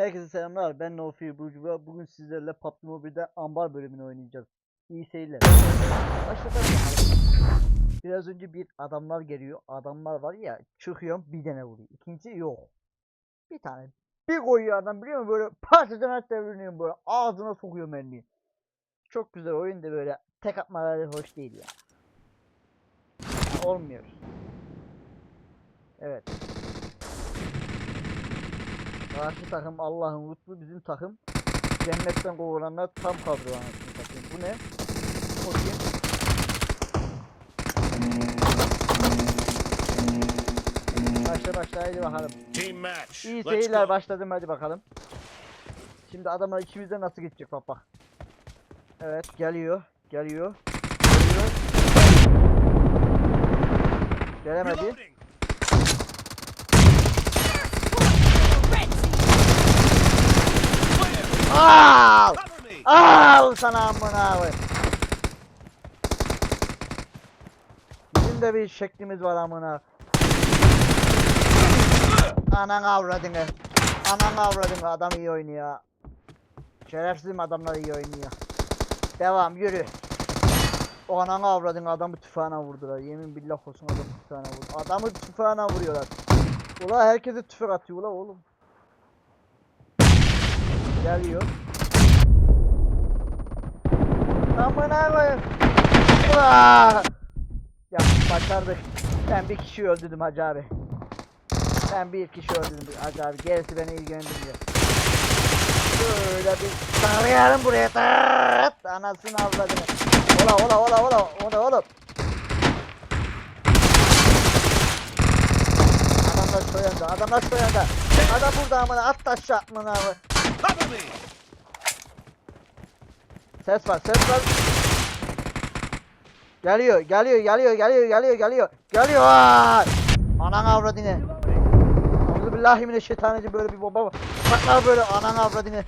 Herkese selamlar. Ben Nofi Burcu ve bugün sizlerle PUBG Mobile'de ambar bölümünü oynayacağız. İyi seyirler. Başlatalım. Biraz önce bir adamlar geliyor. Adamlar var ya çıkıyorum bir tane vuruyor. İkincisi yok. Bir tane. Bir koyuyor adam biliyor musun? Böyle parçadan hatta deviriyor böyle ağzına sokuyor mermiyi. Çok güzel oyun da böyle tek atmaları hoş değil ya. Olmuyor. Evet. Karşı takım Allah'ın lütfu bizim takım cennetten kovulanlar tam kadro anasını satayım. Bu ne? O kim? Başla başla haydi bakalım. Team match. İyi seyirler başladım hadi bakalım. Şimdi adamlar içimizde nasıl geçecek bak bak. Evet geliyor. Geliyor. Geliyor. Gelemedi. Al! Al sana amına koy. Bizim de bir şeklimiz var amına. Anan avradını. Anan avradını adam iyi oynuyor. Şerefsizim adamlar iyi oynuyor. Devam yürü. O ananı avradını adamı tüfeğine vurdular. Yemin billah olsun adamı tüfeğine vurdu. Adamı tüfeğine vuruyorlar. Ula herkese tüfek atıyor ula oğlum. Geliyor. Amına koyayım. Ulan! Ya başardık. Ben bir kişi öldürdüm Hacı abi. Ben bir kişi öldürdüm Hacı abi. Gerisi beni ilgilendirmiyor. Böyle bir sarıyalım buraya. Tırt! Anasını avradını. Ola ola ola ola. Ola oğlum. Adamlar soyanda. Adamlar soyanda. Adam burada amına at taşı amına. Ses var, ses var. Geliyor, geliyor, geliyor, geliyor, geliyor, geliyor. Geliyor. Anan avradını. Billahi mineşşeytanirracim böyle bir bomba var. Baklar böyle anan avradını.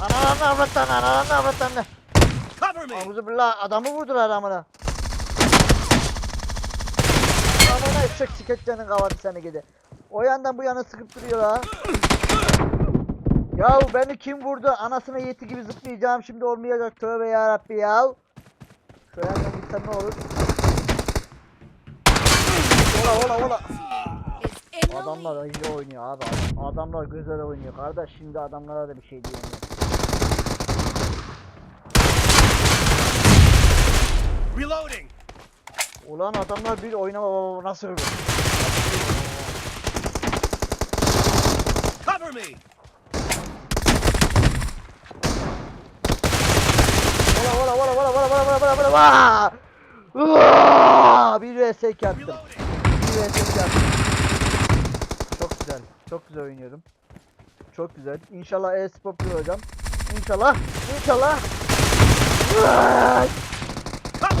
Anan avradını, anan avradını. Cover me. Auzu billahi adamı vurdular amına. Amına eşek siketlerinin kavadı seni gidi. O yandan bu yana sıkıp duruyor ha. Ya beni kim vurdu? Anasına yeti gibi zıplayacağım şimdi olmayacak. Tövbe yarabbi ya. Şu yandan gitsem ne olur? Ola ola ola. Adamlar iyi oynuyor abi. Adam- Adamlar güzel oynuyor kardeş. Şimdi adamlara da bir şey diyemiyorum. Reloading. Ulan adamlar bir oynama nasıl Cover me. Ola ola ola ola ola ola ola ola Vaa! Bir vs yaptım. Bir vs yaptım. Çok güzel. Çok güzel oynuyorum. Çok güzel. İnşallah e-spor olacağım. İnşallah. İnşallah.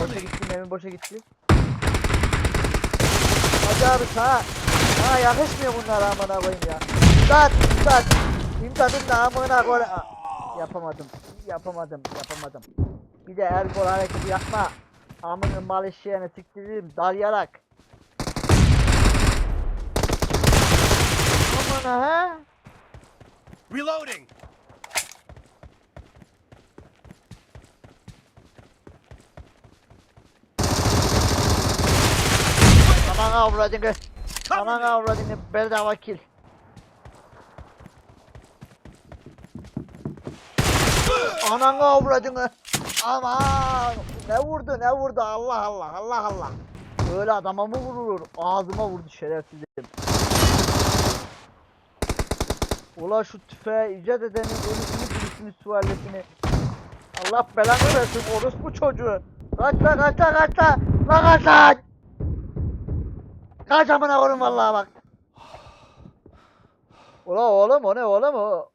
Boşa gitti. Mermi boşa gitti. Hadi abi ha. Ha yakışmıyor bunlar amına koyayım ya. İmdat, imdat. İmdatın da amına koy. Aa, Yapamadım. Yapamadım. Yapamadım. Bir de el gol hareketi yapma. Amının mal eşeğine siktiririm dalyarak. Amına ha? Reloading. Aman avradını. Aman avradını bedava kill. Anan avradını. Aman. Ne vurdu ne vurdu Allah Allah Allah Allah. Öyle adama mı vurulur? Ağzıma vurdu şerefsizim. Ula şu tüfeği icat edenin ölüsünü dirisini sualesini. Allah belanı versin orospu çocuğu. Kaç lan kaç lan kaç lan. Lan kaç lan. Kaç amına koyayım vallahi bak. Ula oğlum o ne oğlum o?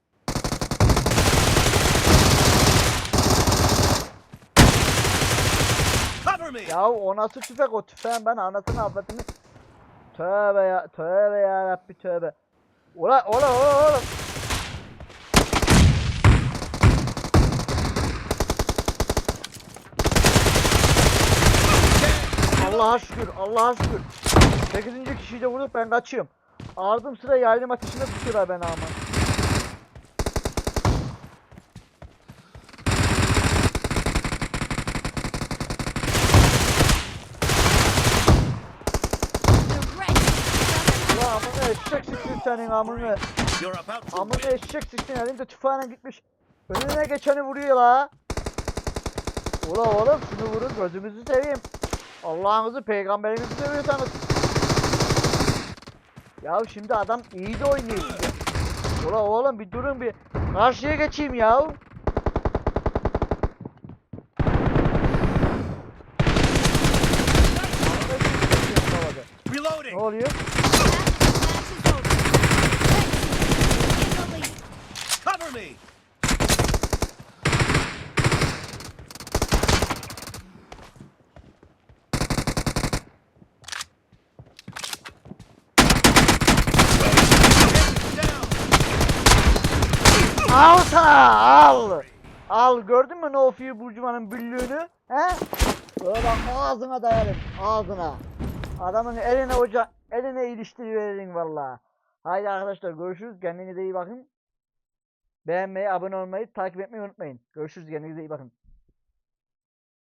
Cover me. Ya o nasıl tüfek o tüfeğin ben anasını avradını. Tövbe ya tövbe ya Rabbi tövbe. Ula ula ula oğlum. Allah'a şükür Allah'a şükür. 8. kişiyi de vurduk ben kaçıyorum. Ardım sıra yaylım ateşinde tutuyorlar beni ama. Ulan amına eşek siksin senin amını. Win. eşek siksin elinde tüfeğine gitmiş. Önüne geçeni vuruyor la. Ula oğlum şunu vurun gözünüzü seveyim. Allah'ınızı peygamberinizi seviyorsanız. Ya şimdi adam iyi de oynuyor şimdi. Ula oğlum bir durun bir. Karşıya geçeyim ya. Ne oluyor? Cover me. Al sana al. Al gördün mü No Fear Burcuman'ın büllüğünü? He? Böyle ağzına dayarım ağzına. Adamın eline hoca eline iliştiriverin valla. Haydi arkadaşlar görüşürüz kendinize iyi bakın. Beğenmeyi, abone olmayı, takip etmeyi unutmayın. Görüşürüz kendinize iyi bakın.